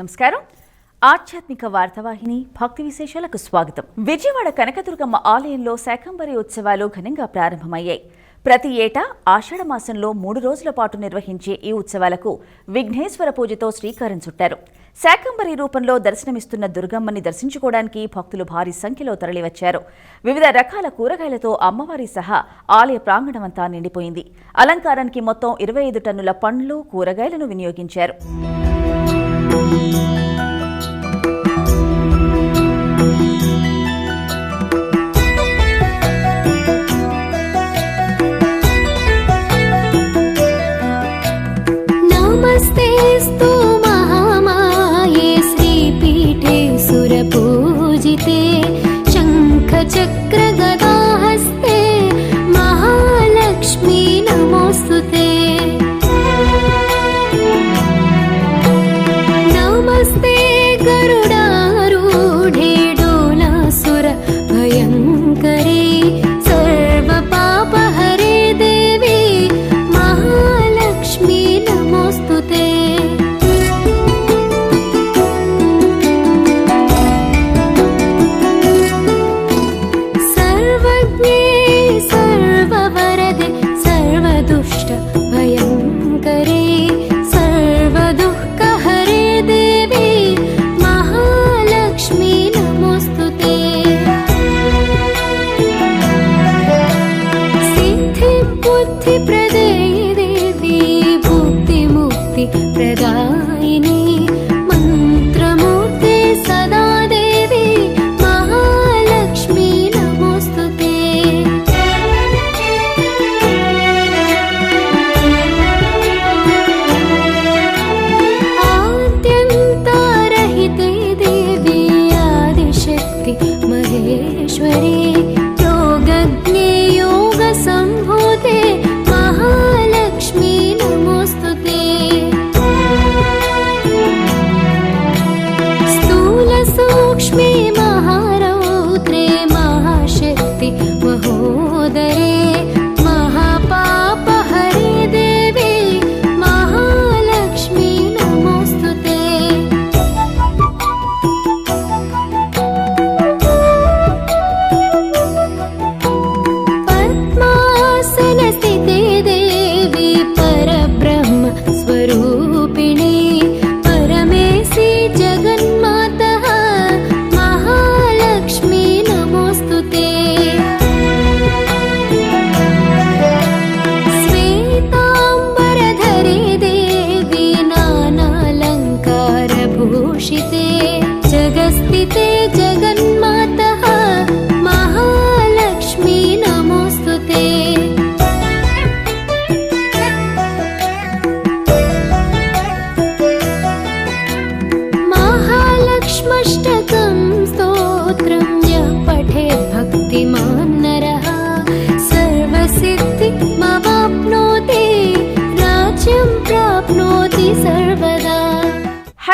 నమస్కారం. ఆధ్యాత్మిక వార్తావాహిని భక్తి విశేషాలకు స్వాగతం. విజయవాడ కనకదుర్గమ్మ ఆలయంలో శాకంబరి ఉత్సవాలు ఘనంగా ప్రారంభమయ్యాయి. ప్రతి ఏటా ఆషాఢ మాసంలో మూడు రోజుల పాటు నిర్వహించే ఈ ఉత్సవాలకు విఘ్నేశ్వర పూజతో శ్రీకారం చుట్టారు. శాకంబరి రూపంలో దర్శనమిస్తున్న దుర్గమ్మని దర్శించుకోవడానికి భక్తులు భారీ సంఖ్యలో తరలివచ్చారు. వివిధ రకాల కూరగాయలతో అమ్మవారి సహా ఆలయ ప్రాంగణమంతా నిండిపోయింది. అలంకారానికి మొత్తం ఇరవై ఐదు టన్నుల పండ్లు కూరగాయలను వినియోగించారు. Thank you.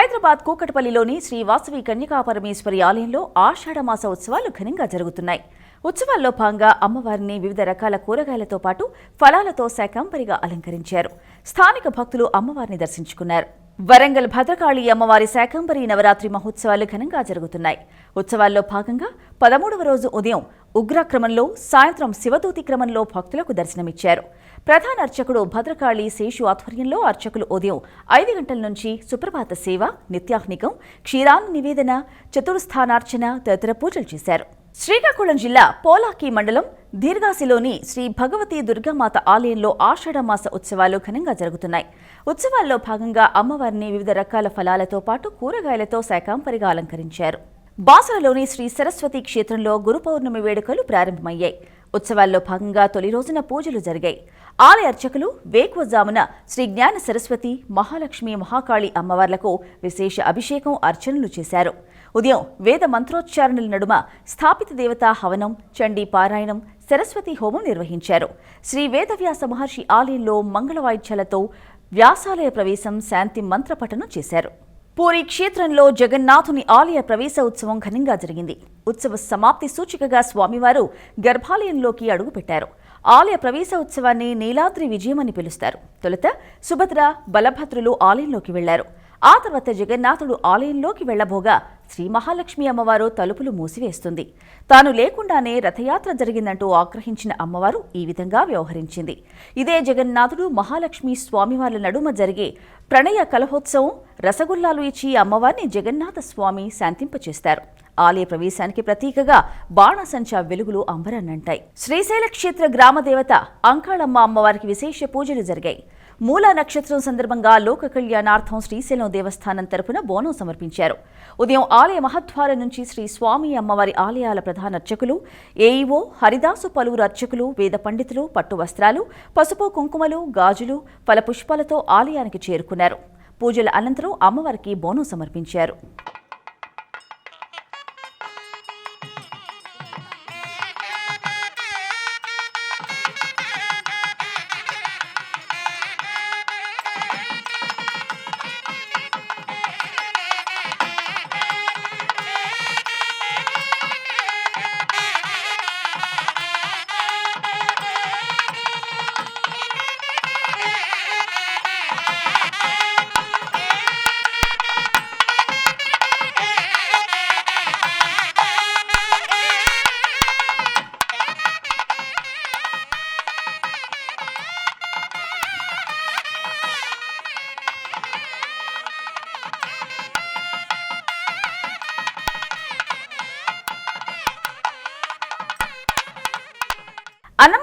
హైదరాబాద్ కూకటపల్లిలోని శ్రీ వాసవి కన్యకా పరమేశ్వరి ఆలయంలో ఆషాఢమాస ఉత్సవాలు ఘనంగా జరుగుతున్నాయి. ఉత్సవాల్లో భాగంగా అమ్మవారిని వివిధ రకాల కూరగాయలతో పాటు ఫలాలతో శాకంబరిగా అలంకరించారు. స్థానిక భక్తులు అమ్మవారిని దర్శించుకున్నారు. వరంగల్ భద్రకాళి అమ్మవారి శాకంబరి నవరాత్రి మహోత్సవాలు ఘనంగా జరుగుతున్నాయి. ఉత్సవాల్లో భాగంగా పదమూడవ రోజు ఉదయం ఉగ్రక్రమంలో సాయంత్రం శివదూతి క్రమంలో భక్తులకు దర్శనమిచ్చారు. ప్రధాన అర్చకుడు భద్రకాళి శేషు ఆధ్వర్యంలో అర్చకులు ఉదయం ఐదు గంటల నుంచి సుప్రభాత సేవ నిత్యాహ్నికం క్షీరాన్న నివేదన చతుర్స్థానార్చన తదితర పూజలు చేశారు. శ్రీకాకుళం జిల్లా పోలాకి మండలం దీర్ఘాసిలోని శ్రీ భగవతి దుర్గామాత ఆలయంలో ఆషాఢమాస ఉత్సవాలు ఘనంగా జరుగుతున్నాయి. ఉత్సవాల్లో భాగంగా అమ్మవారిని వివిధ రకాల ఫలాలతో పాటు కూరగాయలతో శాకాంపరిగా అలంకరించారు. బాసరలోని శ్రీ సరస్వతి క్షేత్రంలో గురు పౌర్ణమి వేడుకలు ప్రారంభమయ్యాయి. ఉత్సవాల్లో భాగంగా తొలి రోజున పూజలు జరిగాయి. ఆలయ అర్చకులు వేకువజామున శ్రీ జ్ఞాన సరస్వతి మహాలక్ష్మి మహాకాళి అమ్మవార్లకు విశేష అభిషేకం అర్చనలు చేశారు. ఉదయం వేద మంత్రోచ్చారణల నడుమ స్థాపిత దేవతా హవనం చండీ పారాయణం సరస్వతి హోమం నిర్వహించారు. శ్రీ వేదవ్యాస మహర్షి ఆలయంలో మంగళ వాయిద్యాలతో వ్యాసాలయ ప్రవేశం శాంతి మంత్రపఠనం చేశారు. పూరి క్షేత్రంలో జగన్నాథుని ఆలయ ప్రవేశ ఉత్సవం ఘనంగా జరిగింది. ఉత్సవ సమాప్తి సూచికగా స్వామివారు గర్భాలయంలోకి అడుగుపెట్టారు. ఆలయ ప్రవేశ ఉత్సవాన్ని నీలాద్రి విజయం అని పిలుస్తారు. తొలుత సుభద్ర బలభద్రులు ఆలయంలోకి వెళ్ళారు. ఆ తర్వాత జగన్నాథుడు ఆలయంలోకి వెళ్ళబోగా శ్రీ మహాలక్ష్మి అమ్మవారు తలుపులు మూసివేస్తుంది. తాను లేకుండానే రథయాత్ర జరిగిందంటూ ఆగ్రహించిన అమ్మవారు ఈ విధంగా వ్యవహరించింది. ఇదే జగన్నాథుడు మహాలక్ష్మి స్వామివార్ల నడుమ జరిగే ప్రణయ కలహోత్సవం రసగుల్లాలు ఇచ్చి అమ్మవారిని జగన్నాథ స్వామి శాంతింపచేస్తారు. ఆలయ ప్రవేశానికి ప్రతీకగా బాణసంచా వెలుగులు అంబరన్నంటాయి. శ్రీశైల క్షేత్ర గ్రామదేవత అంకాళమ్మ అమ్మవారికి విశేష పూజలు జరిగాయి. మూల నక్షత్రం సందర్భంగా లోక కళ్యాణార్థం శ్రీశైలం దేవస్థానం తరపున బోనం సమర్పించారు. ఉదయం ఆలయ మహద్వారం నుంచి శ్రీ స్వామి అమ్మవారి ఆలయాల ప్రధాన అర్చకులు ఏఈఓ హరిదాసు పలువురు అర్చకులు వేద పండితులు పట్టు వస్త్రాలు పసుపు కుంకుమలు గాజులు ఫలపుష్పాలతో ఆలయానికి చేరుకున్నారు. పూజల అనంతరం అమ్మవారికి బోనం సమర్పించారు.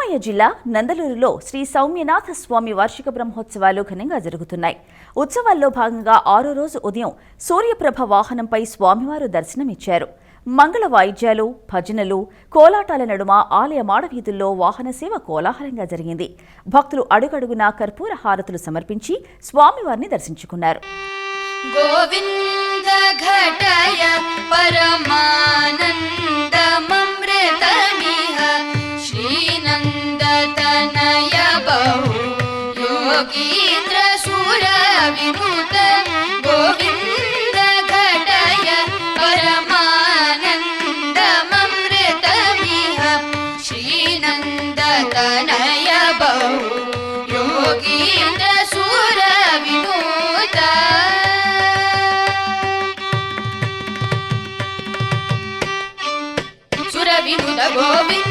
ఉమ్మడి జిల్లా నందలూరులో శ్రీ సౌమ్యనాథ స్వామి వార్షిక బ్రహ్మోత్సవాలు ఘనంగా జరుగుతున్నాయి. ఉత్సవాల్లో భాగంగా ఆరో రోజు ఉదయం సూర్యప్రభ వాహనంపై స్వామివారు దర్శనమిచ్చారు. మంగళ వాయిద్యాలు భజనలు కోలాటాల నడుమ ఆలయ మాడవీధుల్లో వాహన సేవ కోలాహలంగా జరిగింది. భక్తులు అడుగడుగునా కర్పూర హారతులు సమర్పించి స్వామివారిని దర్శించుకున్నారు. పరమానందమృతమిహ శ్రీనంద श्रीनन्दतनय बहु योगीन्द्रसुरविनुत गोविन्द घटय परमानन्दममृतमिह श्रीनन्दतनय बहु योगीन्द्रसुरविनुत सुरविनुत गोविन्द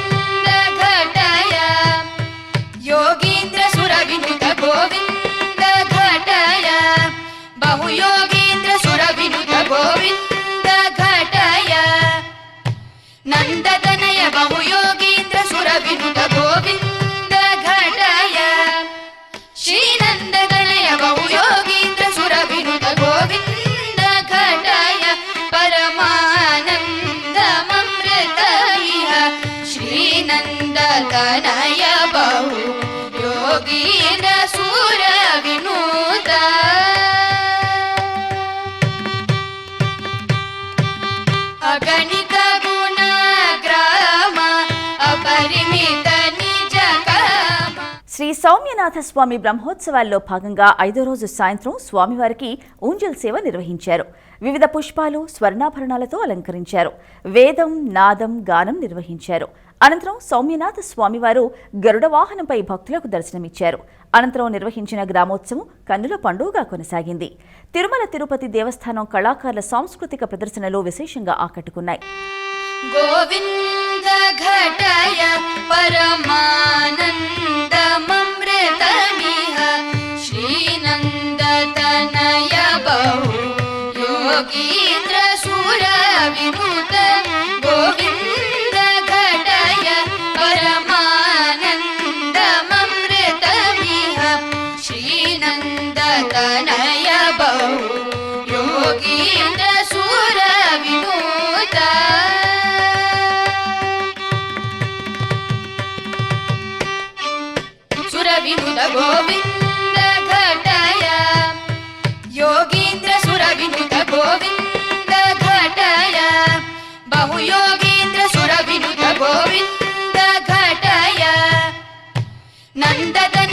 श्रीनन्दतनय बहु योगीन्द्र सुरविनुत अगणित गुणग्राम अपरिमित निज काम శ్రీ సౌమ్యనాథ స్వామి బ్రహ్మోత్సవాల్లో భాగంగా ఐదో రోజు సాయంత్రం స్వామివారికి ఊంజల్ సేవ నిర్వహించారు వివిధ పుష్పాలు స్వర్ణాభరణాలతో అలంకరించారు వేదం నాదం గానం నిర్వహించారు అనంతరం సౌమ్యనాథ స్వామివారు గరుడ వాహనంపై భక్తులకు దర్శనమిచ్చారు. అనంతరం నిర్వహించిన గ్రామోత్సవం కన్నుల పండుగగా కొనసాగింది. తిరుమల తిరుపతి దేవస్థానం కళాకారుల సాంస్కృతిక ప్రదర్శనలు విశేషంగా ఆకట్టుకున్నాయి. ీంద్ర సూర విభూత நந்ததன்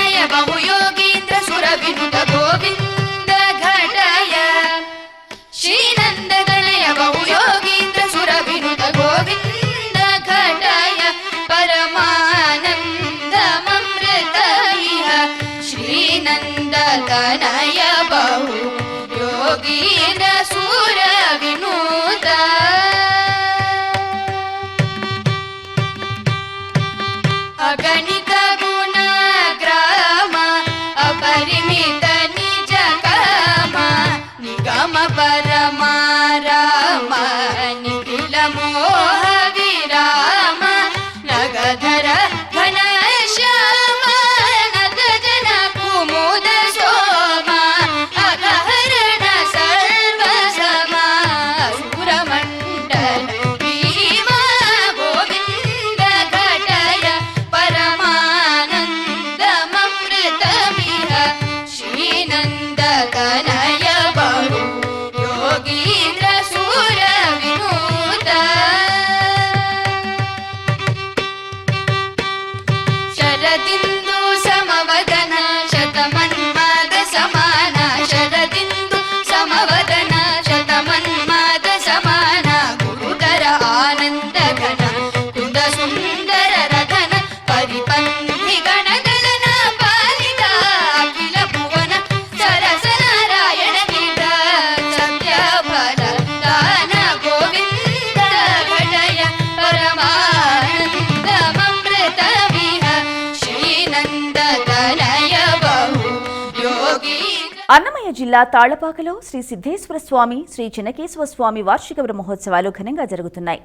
జిల్లా తాళ్ళపాకలో శ్రీ సిద్ధేశ్వర స్వామి శ్రీ చెన్నకేశ్వర స్వామి వార్షిక బ్రహ్మోత్సవాలు ఘనంగా జరుగుతున్నాయి.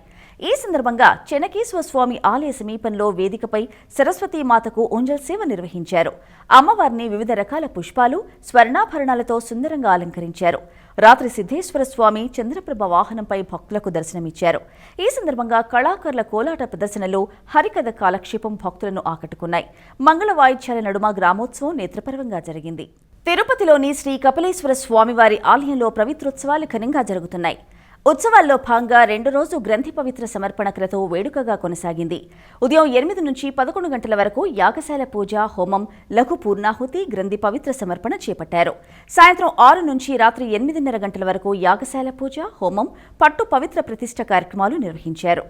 ఈ సందర్భంగా చెనకేశ్వర స్వామి ఆలయ సమీపంలో వేదికపై సరస్వతీ మాతకు ఉంజల్ సేవ నిర్వహించారు. అమ్మవారిని వివిధ రకాల పుష్పాలు స్వర్ణాభరణాలతో సుందరంగా అలంకరించారు. రాత్రి సిద్ధేశ్వర స్వామి చంద్రప్రభ వాహనంపై భక్తులకు దర్శనమిచ్చారు. ఈ సందర్భంగా కళాకారుల కోలాట ప్రదర్శనలు హరికథ కాలక్షేపం భక్తులను ఆకట్టుకున్నాయి. మంగళ వాయిద్యాల నడుమ గ్రామోత్సవం నేత్రపర్వంగా జరిగింది. తిరుపతిలోని శ్రీ కపిలేశ్వర స్వామివారి ఆలయంలో పవిత్రోత్సవాలు ఘనంగా జరుగుతున్నాయి. ఉత్సవాల్లో భాగంగా రెండు రోజు గ్రంథి పవిత్ర సమర్పణ క్రతో వేడుకగా కొనసాగింది. ఉదయం ఎనిమిది నుంచి పదకొండు గంటల వరకు యాగశాల పూజ హోమం లఘు పూర్ణాహుతి గ్రంథి పవిత్ర సమర్పణ చేపట్టారు. సాయంత్రం ఆరు నుంచి రాత్రి ఎనిమిదిన్నర గంటల వరకు యాగశాల పూజ హోమం పట్టు పవిత్ర ప్రతిష్ట కార్యక్రమాలు నిర్వహించారు.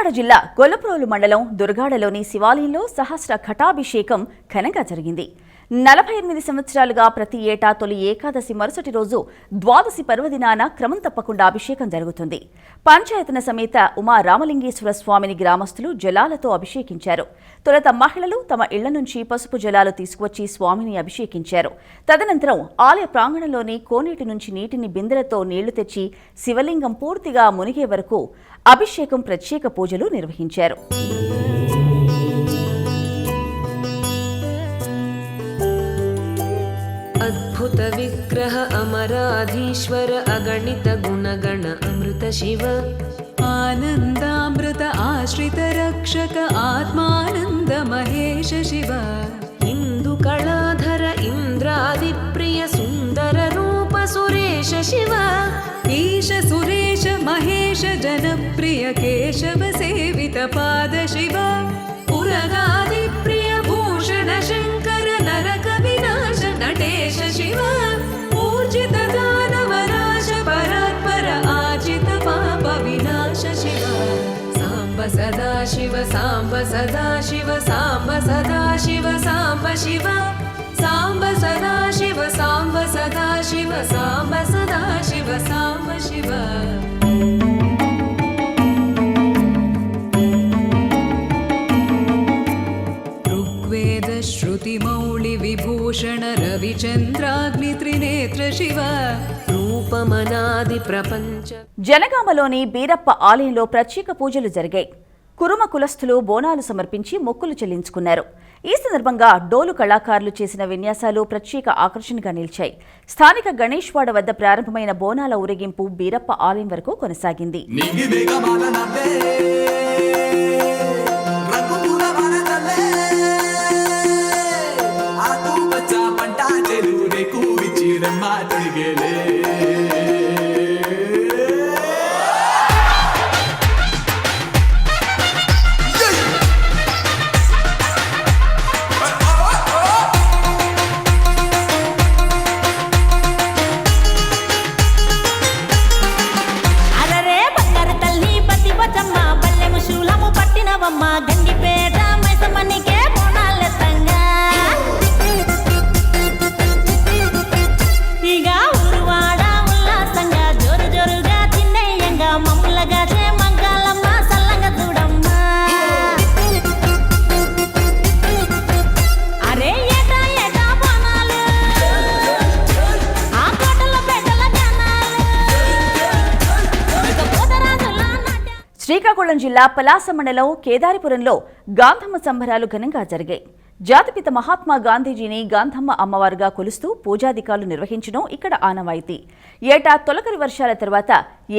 కాకినాడ జిల్లా గొల్లప్రోలు మండలం దుర్గాడలోని శివాలయంలో సహస్ర ఘటాభిషేకం ఘనంగా జరిగింది. నలభై ఎనిమిది సంవత్సరాలుగా ప్రతి ఏటా తొలి ఏకాదశి మరుసటి రోజు ద్వాదశి పర్వదినాన క్రమం తప్పకుండా అభిషేకం జరుగుతుంది. పంచాయతన సమేత ఉమా రామలింగేశ్వర స్వామిని గ్రామస్తులు జలాలతో అభిషేకించారు. తొలుత మహిళలు తమ ఇళ్ళ నుంచి పసుపు జలాలు తీసుకువచ్చి స్వామిని అభిషేకించారు. తదనంతరం ఆలయ ప్రాంగణంలోని కోనేటి నుంచి నీటిని బిందెలతో నీళ్ళు తెచ్చి శివలింగం పూర్తిగా మునిగే వరకు అభిషేకం ప్రత్యేక పూజలు నిర్వహించారు. అద్భుత విగ్రహ అమరాధీశ్వర అగణిత గుణగణ అమృత శివ. ఆనందామృత ఆశ్రిత రక్షక ఆత్మానంద మహేష శివ. ఇందు కళాధర ఇంద్రాది ప్రియ సుందర రూప సురేష శివ. ఈశ సురేష మహేష जनप्रिय केशव सेवित पाद शिव पुरगादिप्रिय भूषण शङ्कर नरक विनाश नटेश शिव। ऊर्जित दानवराश परात्पर आजित पाप विनाश शिव। साम्ब सदा शिव साम्ब सदा शिव साम्ब सदा शिव साम्ब शिव। साम्ब सदा शिव साम्ब सदा शिव साम्ब सदा शिव साम्ब शिव। विभूषण रविचन्द्राग्नित्रिनेत्र शिव रूपमनादि प्रपञ्च జనగామలోని బీరప్ప ఆలయంలో ప్రత్యేక పూజలు జరిగాయి కురుమ కులస్థులు బోనాలు సమర్పించి మొక్కులు చెల్లించుకున్నారు ఈ సందర్భంగా డోలు కళాకారులు చేసిన విన్యాసాలు ప్రత్యేక ఆకర్షణగా నిలిచాయి స్థానిక గణేష్వాడ వద్ద ప్రారంభమైన బోనాల ఊరేగింపు బీరప్ప ఆలయం వరకు కొనసాగింది Madrigele. జిల్లా పలాస మండలం కేదారిపురంలో గాంధమ్మ సంబరాలు ఘనంగా జరిగాయి. జాతిపిత మహాత్మా గాంధీజీని గాంధమ్మ అమ్మవారుగా కొలుస్తూ పూజాధికారులు నిర్వహించడం ఇక్కడ ఆనవాయితీ. ఏటా తొలకరి వర్షాల తర్వాత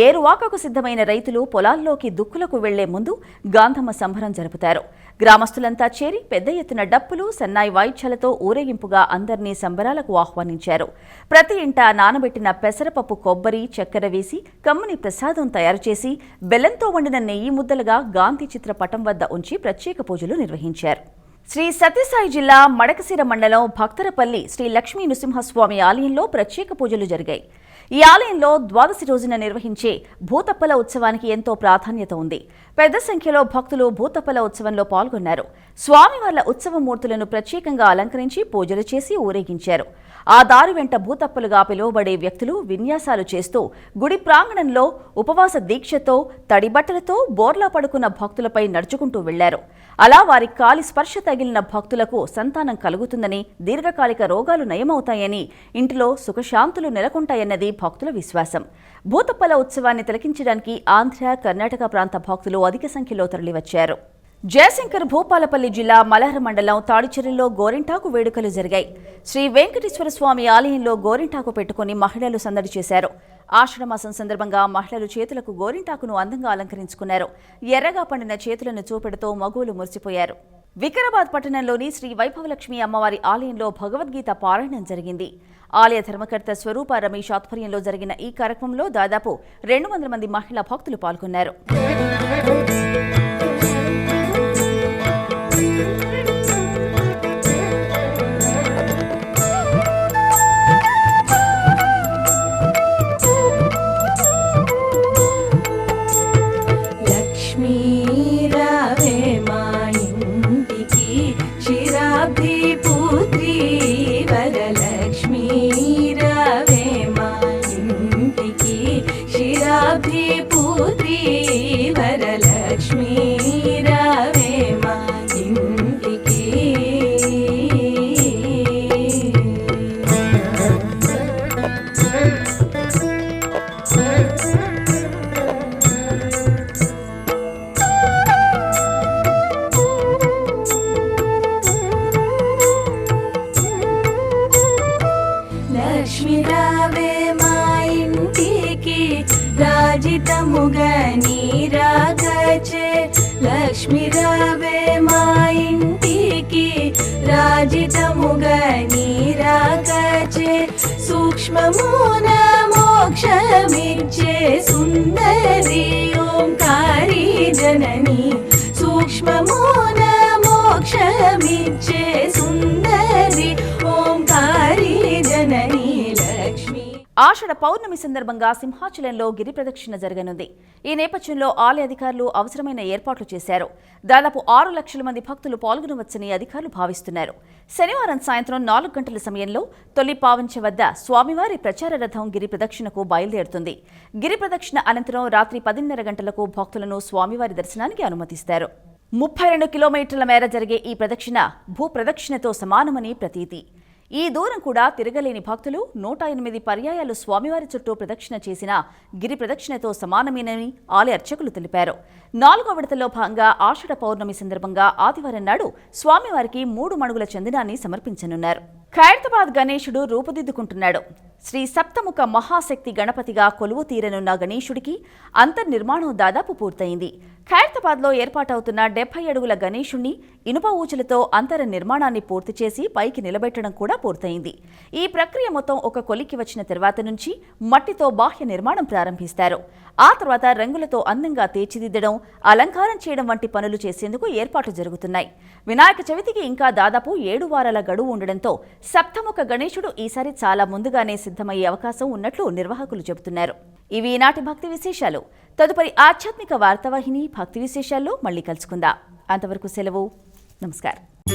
ఏరువాకకు సిద్ధమైన రైతులు పొలాల్లోకి దుక్కులకు వెళ్ళే ముందు గాంధమ్మ సంబరం జరుపుతారు. గ్రామస్తులంతా చేరి పెద్ద ఎత్తున డప్పులు సన్నాయి వాయిద్యాలతో ఊరేగింపుగా అందరినీ సంబరాలకు ఆహ్వానించారు. ప్రతి ఇంట నానబెట్టిన పెసరపప్పు కొబ్బరి చక్కెర వేసి కమ్మని ప్రసాదం తయారు చేసి బెల్లంతో వండిన నెయ్యి ముద్దలుగా గాంధీ చిత్ర పటం వద్ద ఉంచి ప్రత్యేక పూజలు నిర్వహించారు. శ్రీ సత్యసాయి జిల్లా మడకశిర మండలం భక్తరపల్లి శ్రీ లక్ష్మీ నృసింహస్వామి ఆలయంలో ప్రత్యేక పూజలు జరిగాయి. ఈ ఆలయంలో ద్వాదశి రోజున నిర్వహించే భూతప్పల ఉత్సవానికి ఎంతో ప్రాధాన్యత ఉంది. పెద్ద సంఖ్యలో భక్తులు భూతప్పల ఉత్సవంలో పాల్గొన్నారు. స్వామివార్ల ఉత్సవ మూర్తులను ప్రత్యేకంగా అలంకరించి పూజలు చేసి ఊరేగించారు. ఆ దారి వెంట భూతప్పలుగా పిలువబడే వ్యక్తులు విన్యాసాలు చేస్తూ గుడి ప్రాంగణంలో ఉపవాస దీక్షతో తడిబట్టలతో బోర్లా పడుకున్న భక్తులపై నడుచుకుంటూ వెళ్ళారు. అలా వారి కాలి స్పర్శ తగిలిన భక్తులకు సంతానం కలుగుతుందని దీర్ఘకాలిక రోగాలు నయమవుతాయని ఇంటిలో సుఖశాంతులు నెలకొంటాయన్నది భక్తుల విశ్వాసం. భూతప్పల ఉత్సవాన్ని తిలకించడానికి ఆంధ్ర కర్ణాటక ప్రాంత భక్తులు అధిక సంఖ్యలో తరలివచ్చారు. జయశంకర్ భూపాలపల్లి జిల్లా మలహర మండలం తాడిచెరులో గోరింటాకు వేడుకలు జరిగాయి. శ్రీ వెంకటేశ్వర స్వామి ఆలయంలో గోరింటాకు పెట్టుకుని మహిళలు సందడి చేశారు. ఆషాఢమాసం సందర్భంగా మహిళలు చేతులకు గోరింటాకును అందంగా అలంకరించుకున్నారు. ఎర్రగా పండిన చేతులను చూపెడుతూ మగువులు మురిసిపోయారు. వికారాబాద్ పట్టణంలోని శ్రీ వైభవలక్ష్మి అమ్మవారి ఆలయంలో భగవద్గీత పారాయణం జరిగింది. ఆలయ ధర్మకర్త స్వరూప రమేష్ ఆధ్వర్యంలో జరిగిన ఈ కార్యక్రమంలో దాదాపు రెండు వందల మంది మహిళా భక్తులు పాల్గొన్నారు. ఇంటికి రాజితముగా నీరాగచే సూక్ష్మమున మోక్షమిచ్చే సుందరి ఓంకారి జనని సూక్ష్మమున మోక్షమిచ్చే సుందరి ఆషాఢ పౌర్ణమి సందర్భంగా సింహాచలంలో గిరి ప్రదక్షిణ జరగనుంది. ఈ నేపథ్యంలో ఆలయ అధికారులు అవసరమైన ఏర్పాట్లు చేశారు. దాదాపు ఆరు లక్షల మంది భక్తులు పాల్గొనవచ్చని అధికారులు భావిస్తున్నారు. శనివారం సాయంత్రం నాలుగు గంటల సమయంలో తొలి పావంచె వద్ద స్వామివారి ప్రచార రథం గిరి ప్రదక్షిణకు బయలుదేరుతుంది. గిరి ప్రదక్షిణ అనంతరం రాత్రి పదిన్నర గంటలకు భక్తులను స్వామివారి దర్శనానికి అనుమతిస్తారు. ముప్పై రెండు కిలోమీటర్ల మేర జరిగే ఈ ప్రదక్షిణ భూ ప్రదక్షిణతో సమానమని ప్రతీతి. ఈ దూరం కూడా తిరగలేని భక్తులు నూట ఎనిమిది పర్యాయాలు స్వామివారి చుట్టూ ప్రదక్షిణ చేసిన గిరి ప్రదక్షిణతో సమానమేనని ఆలయ అర్చకులు తెలిపారు. నాలుగో విడతలో భాగంగా ఆషాఢ పౌర్ణమి సందర్భంగా ఆదివారం నాడు స్వామివారికి మూడు మణుగుల చందనాన్ని సమర్పించనున్నారు. ఖైరతాబాద్ గణేశుడు రూపుదిద్దుకుంటున్నాడు. శ్రీ సప్తముఖ మహాశక్తి గణపతిగా కొలువు తీరనున్న గణేశుడికి అంతర్నిర్మాణం దాదాపు పూర్తయింది. ఖైరతాబాద్లో ఏర్పాటవుతున్న డెబ్బై అడుగుల గణేశుణ్ణి ఇనుప ఊచలతో అంతర నిర్మాణాన్ని పూర్తి చేసి పైకి నిలబెట్టడం కూడా పూర్తయింది. ఈ ప్రక్రియ మొత్తం ఒక కొలికి వచ్చిన తర్వాత నుంచి మట్టితో బాహ్య నిర్మాణం ప్రారంభిస్తారు. ఆ తర్వాత రంగులతో అందంగా తీర్చిదిద్దడం అలంకారం చేయడం వంటి పనులు చేసేందుకు ఏర్పాట్లు జరుగుతున్నాయి. వినాయక చవితికి ఇంకా దాదాపు ఏడు వారాల గడువు ఉండడంతో సప్తముఖ గణేశుడు ఈసారి చాలా ముందుగానే సిద్ధమయ్యే అవకాశం ఉన్నట్లు నిర్వాహకులు చెబుతున్నారు. ఇవి ఈనాటి భక్తి విశేషాలు. తదుపరి ఆధ్యాత్మిక వార్తావాహిని భక్తి విశేషాల్లో మళ్ళీ కలుసుకుందాం. అంతవరకు సెలవు. నమస్కారం.